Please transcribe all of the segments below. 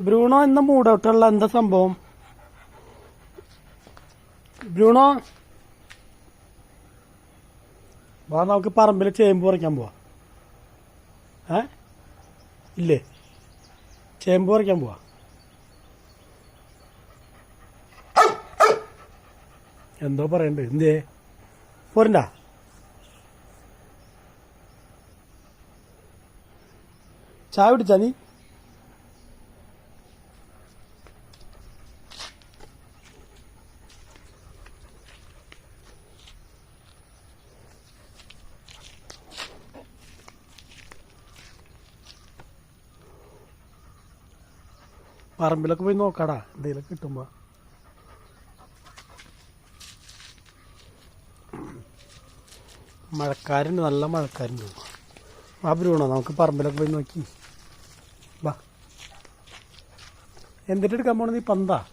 Bruno എന്ന മൂടൗട്ടുള്ള എന്താ സംഭവം? ബ്രൂണോ? വാ നമുക്ക് പറമ്പിൽ ചേമ്പ് പറിക്കാൻ പോവാ. ഏ? ഇല്ലേ? ചേമ്പ് പറിക്കാൻ പോവാ. എന്തോ പറയണ്ട്. എന്തേ പോരണ്ട? ചായ കുടിച്ചാ നീ? പറമ്പിലൊക്കെ പോയി നോക്കാടാ. എന്തെങ്കിലും കിട്ടുമ്പോ. മഴക്കാരുണ്ട് നല്ല മഴക്കാരുണ്ട്. ആ ബ്രൂണോ നമുക്ക് പറമ്പിലൊക്കെ പോയി നോക്കി. വാ. എന്നിട്ട് എടുക്കാൻ പോണത് ഈ പന്താ?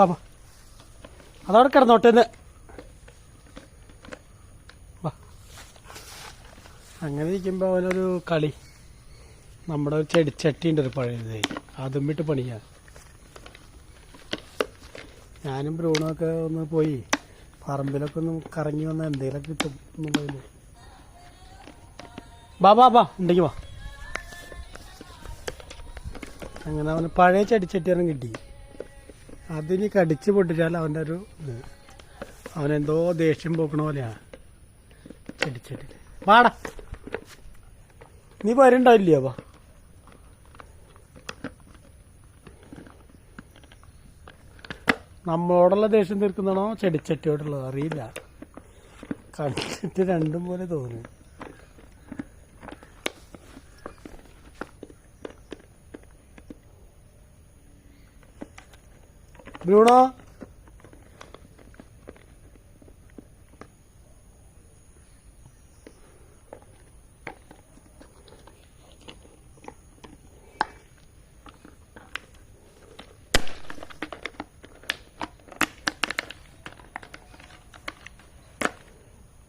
വാ വാ. അതവിടെ കിടന്നോട്ടെ എന്ന് വാ. അങ്ങനെ ഇരിക്കുമ്പോൾ അവനൊരു കളി. നമ്മുടെ ഒരു ചെടിച്ചട്ടി ഉണ്ട് ഒരു പഴയത് അതും വിട്ട് പണിയാ. ഞാനും ബ്രൂണൊക്കെ ഒന്ന് പോയി. പറമ്പിലൊക്കെ ഒന്ന് കറങ്ങി വന്ന എന്തെങ്കിലുമൊക്കെ കിട്ടും എന്നുള്ളതിൽ ബാ ബാ ഉണ്ടെങ്കിൽ വാ അങ്ങനെ അവന് പഴയ ചെടിച്ചട്ടി ഒരെണ്ണം കിട്ടി. അതിന് കടിച്ച് പൊട്ടിച്ചാൽ അവന്റെ ഒരു അവനെന്തോ ദേഷ്യം പോക്കണ പോലെയാണ് ചെടിച്ചട്ടി വാടാ. നീ വരുണ്ടാവില്ലേ വാ നമ്മളോടുള്ള ദേഷ്യം തീർക്കുന്നതാണോ ചെടിച്ചട്ടിയോടുള്ളത്? അറിയില്ല. കണ്ടിട്ട് രണ്ടും പോലെ തോന്നുന്നു ബ്രൂണോ?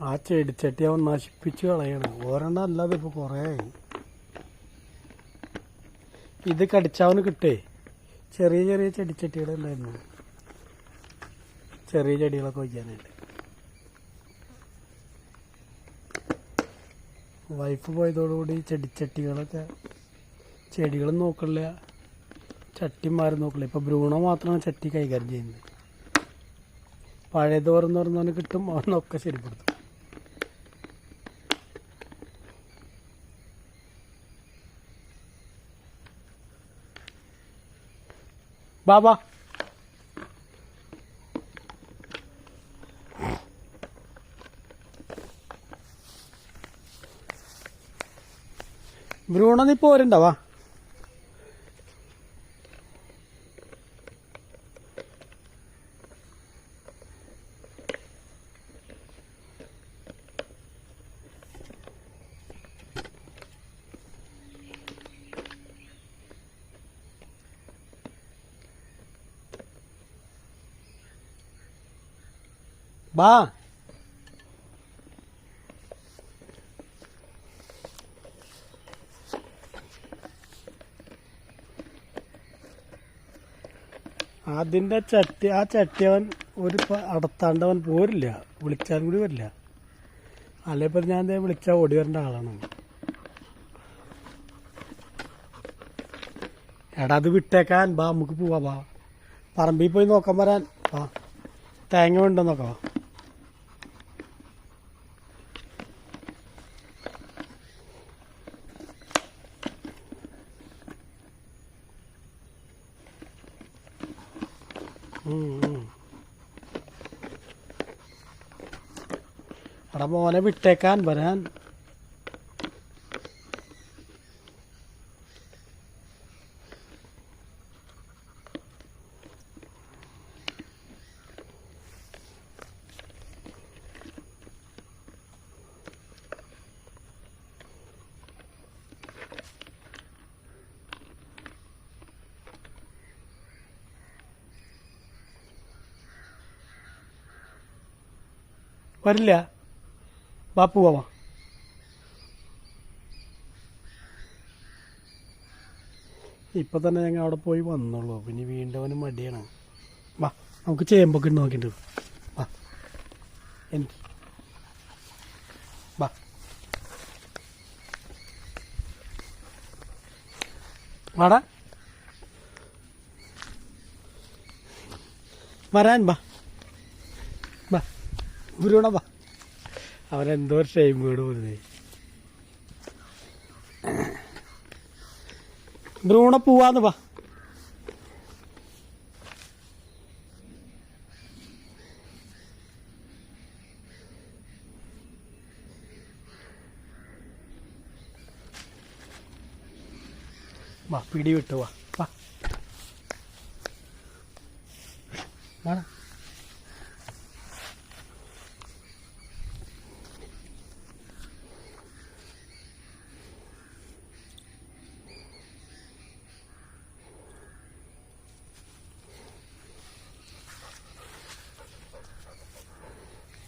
ആ ചെടിച്ചട്ടി അവൻ നശിപ്പിച്ച് കളയണം. ഒരെണ്ണം അല്ലാതെ ഇപ്പൊ കുറേ ഇത് കടിച്ചവന് കിട്ടേ. ചെറിയ ചെറിയ ചെടിച്ചട്ടികൾ ഉണ്ടായിരുന്നു. ചെറിയ ചെടികളൊക്കെ വയ്ക്കാനായിട്ട്. വൈഫ് പോയതോടുകൂടി ചെടിച്ചട്ടികളൊക്കെ ചെടികളും നോക്കില്ല ചട്ടിമാരും നോക്കില്ല ഇപ്പോൾ ഭ്രൂണം മാത്രമാണ് ചട്ടി കൈകാര്യം ചെയ്യുന്നത്. പഴയതോറെന്ന് പറഞ്ഞവന് കിട്ടും. അവനൊക്കെ ശരിപ്പെടുത്തും. ബ്രൂണോ നീ പോരുണ്ടാവാ ബാ. അതിന്റെ ചട്ടി ആ ചട്ടി അവൻ ഒരു അടത്താണ്ടവൻ പോരില്ല. വിളിച്ചാലും കൂടി വരില്ല. അല്ലെ ഇപ്പൊ ഞാൻ വിളിച്ചാൽ ഓടി വരേണ്ട ആളാണ് എടാ അത് വിട്ടേക്കാൻ. ബാ നമുക്ക് പോവാ ബാ. പറമ്പിൽ പോയി നോക്കാൻ വരാൻ. ആ തേങ്ങ ഉണ്ടോ നോക്കാം Come on, every Tekken, Baran. വരില്ല വാ പോവാ ഇപ്പൊ തന്നെ ഞങ്ങൾ അവിടെ പോയി വന്നുള്ളൂ. പിന്നെ വീണ്ടും മടിയാണ്. വാ നമുക്ക് ചേമ്പൊക്കെ ഉണ്ട് നോക്കിയിട്ട് വാ. എനിക്ക്. വാ. വാടാ. വരാൻ വാ. വാ ഗുരുവണ വാ. അവനെന്തോ ഒരു ഷെയിം വീട് പോരുന്നേ ബ്രൂണ പോവാന്ന് വാ. പിടി വിട്ടു വാ. വാ.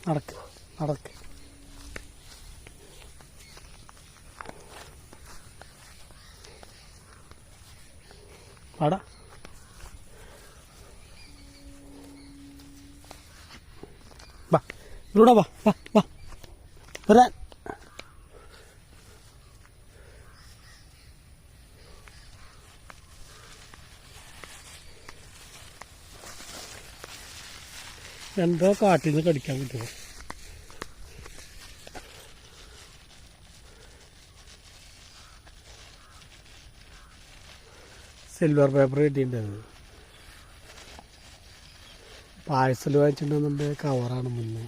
നടക്ക് നടക്ക്. വാടാ വാ ഇവിടെ വാ വാ വാ. വരാൻ. എന്തോ കാട്ടിൽ നിന്ന് കടിക്കാൻ പറ്റുമോ സിൽവർ പേപ്പർ കിട്ടിയിട്ടുണ്ടായിരുന്നു പാഴ്സൽ വാങ്ങിച്ചിട്ടുണ്ടെന്നുണ്ട് കവറാണ് മുന്നേ.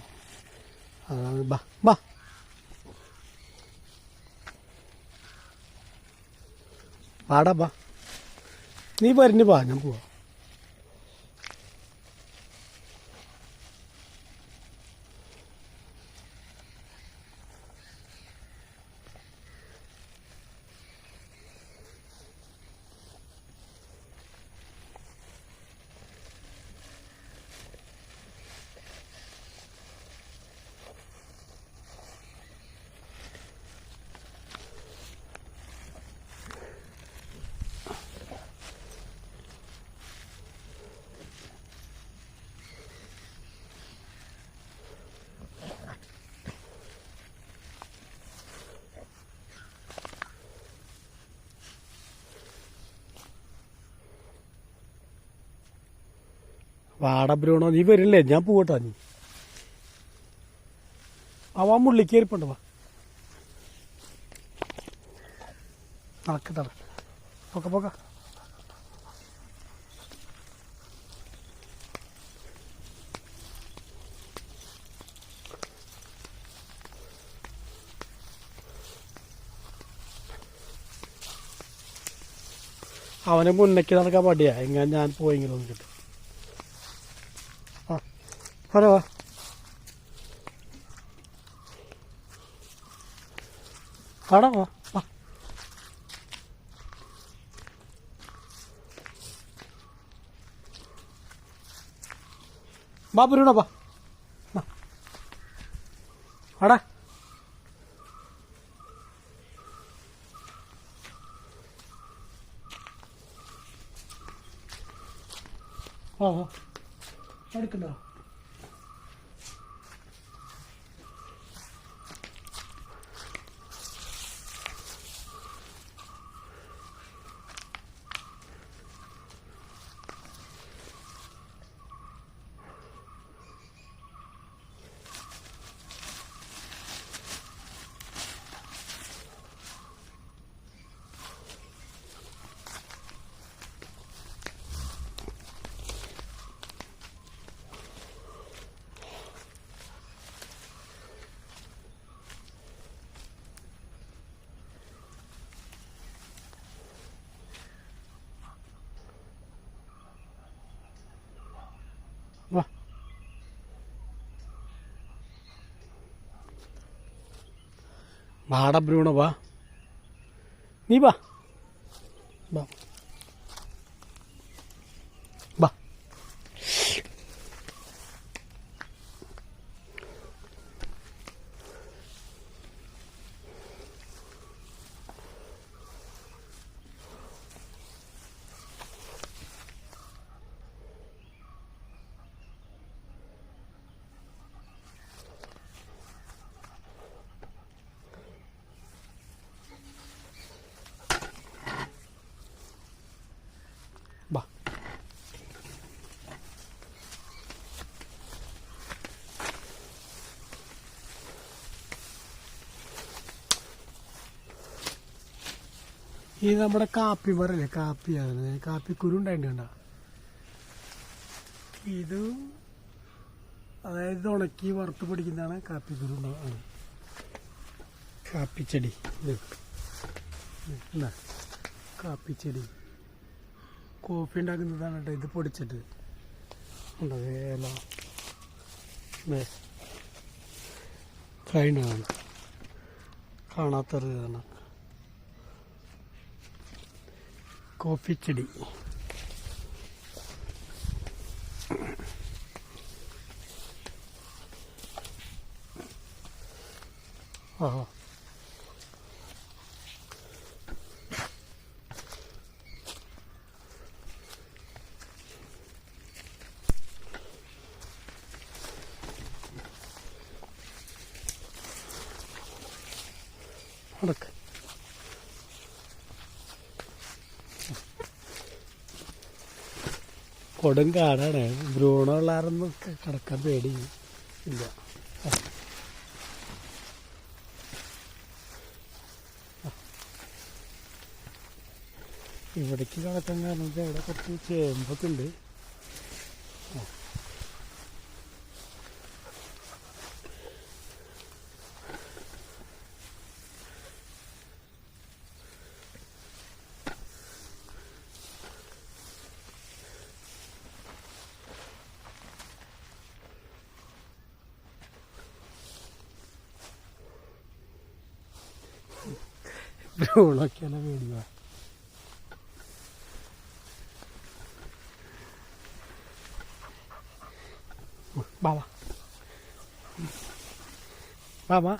അതാണ് ബാ ബാ. പാടാ ബാ. നീ പറഞ്ഞു പാ ഞാൻ പോവാ. വാട ബ്രൂണോ നീ വരില്ലേ? ഞാൻ പോകട്ടാ നീ. അവ മുള്ളി കയറിപ്പുണ്ട് വാ. നടക്കട്ടെ പോക്ക പോക്ക. അവനെ മുന്നേക്ക് നടക്കാൻ പാടിയാ എങ്ങനെ ഞാൻ പോയെങ്കിലും കിട്ടും. പുരുണ വാ വാ. വാടാ വാ വാ എടുക്കണ്ടോ വാ വാട ബ്രൂണോ വാ. നീ വാ വാ ഈ നമ്മുടെ കാപ്പി പറയല്ലേ? കാപ്പി ആണ് കാപ്പി കുരു ഉണ്ടായിട്ടുണ്ട ഇത് അതായത് ഉണക്കി വറുത്ത് പിടിക്കുന്നതാണ് കാപ്പി കുരുണ്ട കാപ്പിച്ചെടി എന്താ കാപ്പിച്ചെടി കോഫി ഉണ്ടാക്കുന്നതാണ് കേട്ടോ. ഇത് പൊടിച്ചിട്ട്. ഉണ്ടോ ഏല കഴിഞ്ഞാണ് കാണാത്തൊരു ഇതാണ് കോഫി ചെടി ആ നടക്ക് കൊടും കാടാണ്. ഭ്രൂണമുള്ളാരൊന്നും കിടക്കാൻ പേടി ഇല്ല. ഇവിടേക്ക് കിടക്കാൻ കാരണം ഇവിടെ കുറച്ച് ചേമ്പൊക്കെ ഉണ്ട്. ഭ്രൂണൊക്കെയാണ് പേടിയാ ബാബാ ബാബാ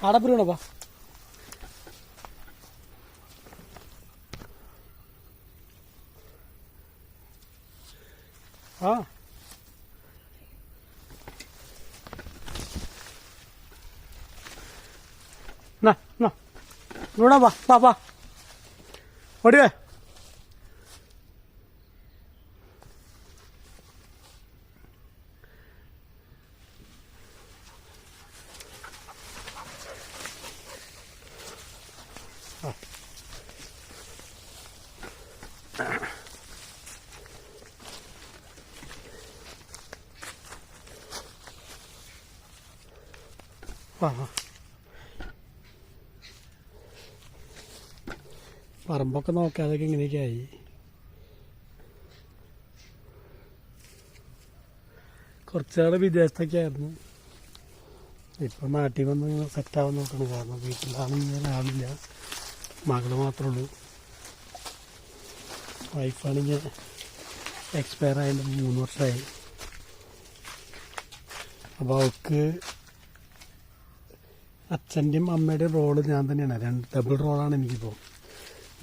ബാ ആ നാ നാ ഇവിടെ വാ വാ വാ ഓടിവേ വാ വാ പറമ്പൊക്കെ നോക്കാതൊക്കെ ഇങ്ങനെയൊക്കെ ആയി കുറച്ചാൾ വിദേശത്തൊക്കെ ആയിരുന്നു. ഇപ്പം നാട്ടിൽ വന്ന് സെറ്റാവാൻ നോക്കണം. കാരണം വീട്ടിലാണെങ്കിൽ ആളില്ല. മകൾ മാത്രമേ ഉള്ളൂ. വൈഫാണെങ്കിൽ എക്സ്പയർ ആയിട്ട് മൂന്ന് വർഷമായി അപ്പോൾ അവൾക്ക് അച്ഛന്റെയും അമ്മയുടെയും റോൾ ഞാൻ തന്നെയാണ്. രണ്ട് ഡബിൾ റോളാണ് എനിക്കിപ്പോൾ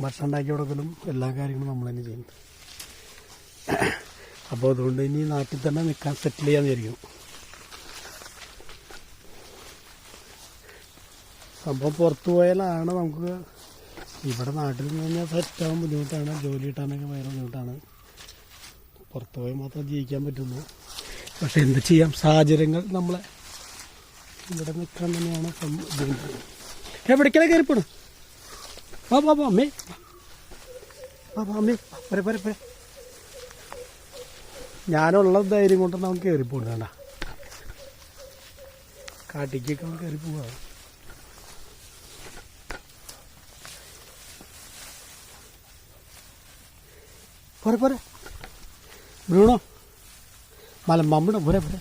ഭക്ഷണം ഉണ്ടാക്കി കൊടുക്കലും എല്ലാ കാര്യങ്ങളും നമ്മൾ തന്നെ ചെയ്യുന്നത് അപ്പോൾ അതുകൊണ്ട് ഇനി നാട്ടിൽ തന്നെ നിൽക്കാൻ സെറ്റിൽ ചെയ്യാൻ വിചാരിക്കും സംഭവം പുറത്തു പോയാലാണ് നമുക്ക് ഇവിടെ നാട്ടിൽ നിന്ന് കഴിഞ്ഞാൽ സെറ്റാവാൻ ബുദ്ധിമുട്ടാണ് ജോലി കിട്ടാനൊക്കെ ഭയങ്കര ബുദ്ധിമുട്ടാണ്. പുറത്തു പോയാൽ മാത്രം ജീവിക്കാൻ പറ്റുള്ളൂ. പക്ഷെ എന്ത് ചെയ്യാം? സാഹചര്യങ്ങൾ നമ്മളെ ഇവിടെ നിൽക്കാൻ തന്നെയാണ് എവിടേക്കാണ് കയറിപ്പോണം? വാ വാ വാ അമ്മേ വാ വാ അമ്മേ പോരെ പോരെ പോരെ. ഞാനുള്ള ധൈര്യം കൊണ്ട് നമുക്ക് കയറി പോകണ്ട കാട്ടിക്കൊക്കെ അവൻ കയറി പോവാ. പോരെ പോരെ. ബ്രൂണോ മല മമ്മടെ പോരെ പോരെ.